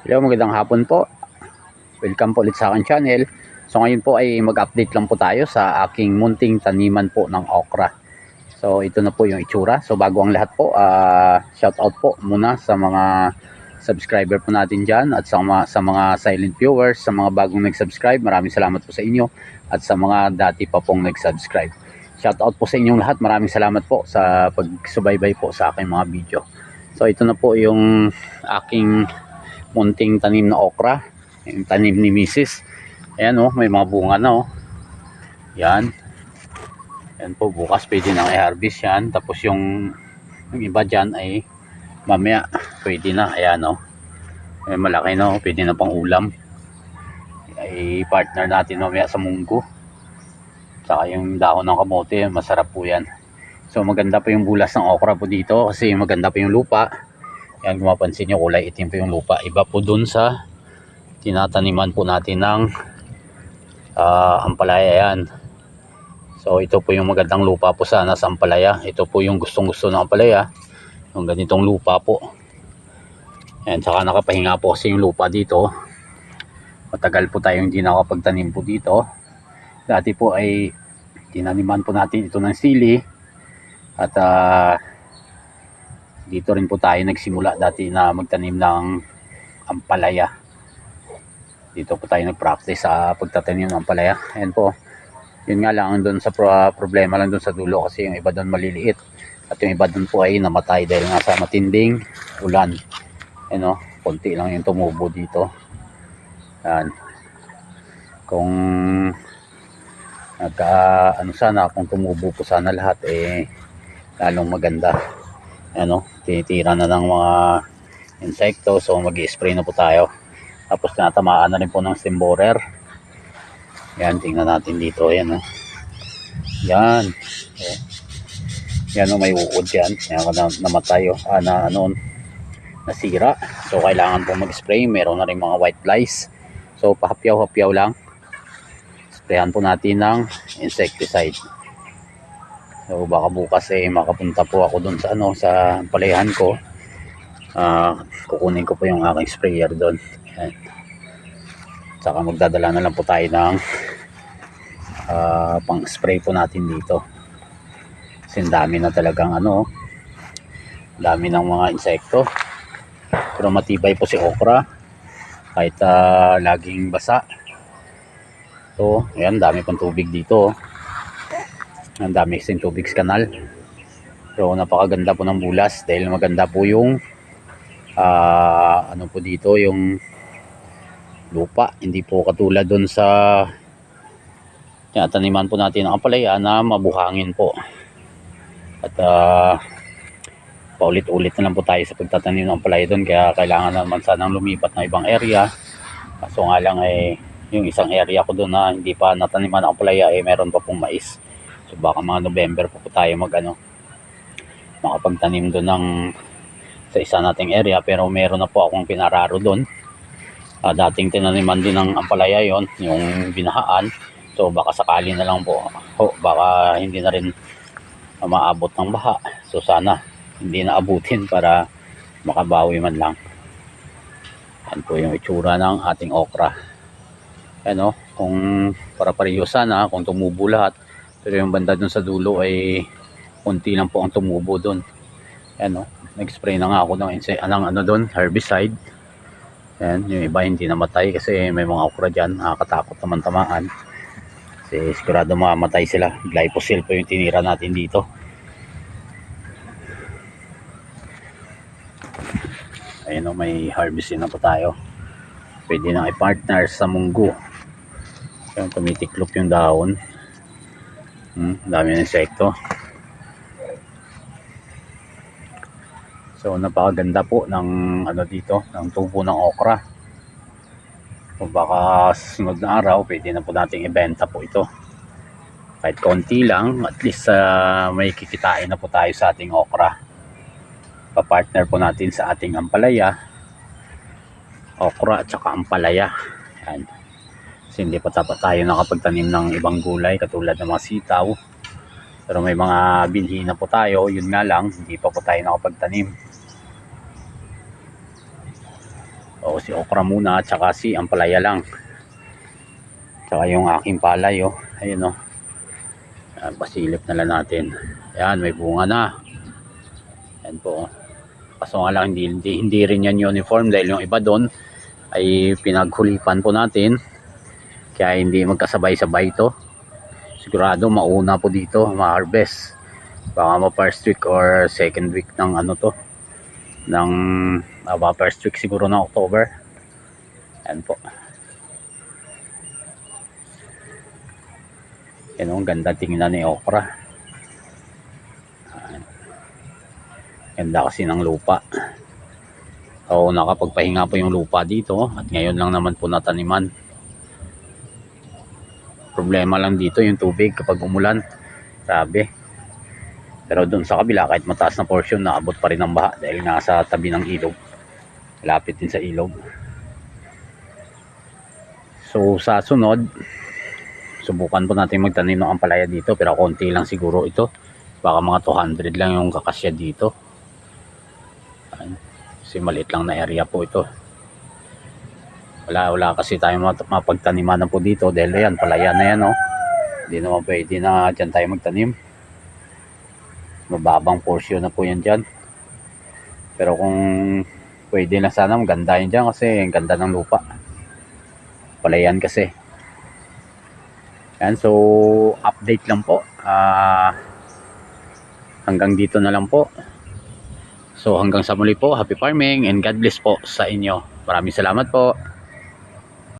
Hello, magandang hapon po. Welcome po ulit sa aking channel. So ngayon po ay mag-update lang po tayo sa aking munting taniman po ng okra. So ito na po yung itsura. So bago ang lahat po, ah shout out po muna sa mga subscriber po natin dyan at sa mga, sa mga silent viewers, sa mga bagong nag-subscribe. Maraming salamat po sa inyo at sa mga dati pa pong nag-subscribe. Shout out po sa inyong lahat. Maraming salamat po sa pagsubaybay po sa aking mga video. So ito na po yung aking munting tanim na okra. Yung tanim ni Mrs. Ayan oh, may mga bunga na oh. Yan. Yan po, bukas pwede nang i-harvest yan. Tapos yung, yung iba dyan ay mamaya pwede na. Ayan oh. May malaki na oh, pwede na pang ulam. Ay partner natin mamaya sa munggo. Saka yung dahon ng kamote, masarap po yan. So maganda po yung bulas ng okra po dito kasi maganda po yung lupa. Yan kung mapansin nyo kulay itim po yung lupa. Iba po dun sa tinataniman po natin ng ah, ampalaya yan. So ito po yung magandang lupa po sana sa ampalaya. Ito po yung gustong gusto ng ampalaya. Yung ganitong lupa po. Yan, saka nakapahinga po kasi yung lupa dito. Matagal po tayo hindi nakapagtanim po dito. Dati po ay tinaniman po natin ito ng sili. At ah, dito rin po tayo nagsimula dati na magtanim ng ampalaya. Dito po tayo nag-practice sa pagtatanim ng ampalaya. Ayan po. Yun nga lang doon sa pro- problema lang doon sa dulo kasi yung iba doon maliliit. At yung iba doon po ay namatay dahil nga sa matinding ulan. Ayan o, konti lang yung tumubo dito. Yan. Kung nagka ano sana kung tumubo po sana lahat eh lalong maganda ano tinitira na ng mga insekto. So mag spray na po tayo. Tapos tinatamaan na rin po ng stem borer yan tingnan natin dito. Yan oh. yan. Oh. yan oh, may uod yan. Yan na, namatay oh. ah, na ano nasira. So kailangan po mag spray meron na rin mga white flies. So pahapyaw-hapyaw lang. Sprayan po natin ng insecticide. So baka bukas eh makapunta po ako doon sa ano sa palayahan ko. Ah, kukunin ko po yung aking sprayer doon. Ayan. Saka magdadala na lang po tayo ng ah, pang spray po natin dito. Kasi dami na talagang ano, dami ng mga insekto. Pero matibay po si okra kahit ah, laging basa. So, ayan, dami pang tubig dito. oh. Ang dami kasing tubig sa kanal. So, napakaganda po ng bulas dahil maganda po yung ah, ano po dito, yung lupa. Hindi po katulad doon sa taniman po natin ng apalaya na mabuhangin po. At ah, paulit-ulit na lang po tayo sa pagtatanim ng apalaya doon kaya kailangan naman sanang lumipat ng ibang area. Kaso nga lang eh yung isang area ko doon na hindi pa nataniman ang palaya eh meron pa pong mais. So baka mga November pa po tayo mag ano makapagtanim doon ng sa isa nating area pero meron na po akong pinararo doon. Ah, dating tinaniman din ng ampalaya yon yung binahaan. So baka sakali na lang po. O, baka hindi na rin maabot ng baha. So sana hindi na abutin para makabawi man lang. Yan po yung itsura ng ating okra ano, kung para pareho sana, kung tumubo lahat. Pero yung banda dun sa dulo ay konti lang po ang tumubo dun. Ano, nag-spray na nga ako ng, inse- ng ano dun, herbicide. Yan, yung iba hindi namatay kasi may mga okra dyan, nakakatakot naman tamaan. Kasi sigurado mamamatay sila. Glyphosate po yung tinira natin dito. Ayun o, may harvesting na po tayo. Pwede nang i-partner sa munggo. Yung tumitiklop yung dahon. Hmm, dami ng insekto. So napakaganda po ng ano dito, ng tubo ng okra. Kung baka sunod na araw, pwede na po nating ibenta po ito. Kahit konti lang, at least ah, may kikitain na po tayo sa ating okra. Pa-partner po natin sa ating ampalaya, okra at saka ampalaya. Yan. Kasi hindi pa tapat tayo nakapagtanim ng ibang gulay katulad ng mga sitaw. Pero may mga binhi na po tayo, yun nga lang, hindi pa po tayo nakapagtanim. O si okra muna at saka si ampalaya lang. Tsaka yung aking palay oh. Ayun oh. Yan, pasilip na lang natin. Yan, may bunga na. Yan po. Kaso nga lang, hindi, hindi, hindi rin yan uniform dahil yung iba doon ay pinaghulipan po natin. Kaya hindi magkasabay-sabay ito. Sigurado mauna po dito, ma-harvest. Baka ma-first week or second week ng ano to. Ng uh, first week siguro ng October. Yan po. Yan ang ganda tingnan ni okra. Ganda kasi ng lupa. So nakapagpahinga po yung lupa dito at ngayon lang naman po nataniman. Problema lang dito yung tubig kapag umulan. Grabe. Pero doon sa kabila kahit mataas na portion naabot pa rin ang baha dahil nga sa tabi ng ilog. Lapit din sa ilog. So sa sunod subukan po natin magtanim ng ampalaya dito pero konti lang siguro ito. Baka mga 200 lang yung kakasya dito. Kasi maliit lang na area po ito. Wala, wala kasi tayo mapagtaniman po dito dahil yan, palaya na yan oh. Hindi naman pwede na dyan tayo magtanim. Mababang portion na po yan dyan. Pero kung pwede na sana, maganda yun dyan kasi ang ganda ng lupa. Palayan kasi. Yan, so update lang po. Ah hanggang dito na lang po. So hanggang sa muli po, happy farming and God bless po sa inyo. Maraming salamat po.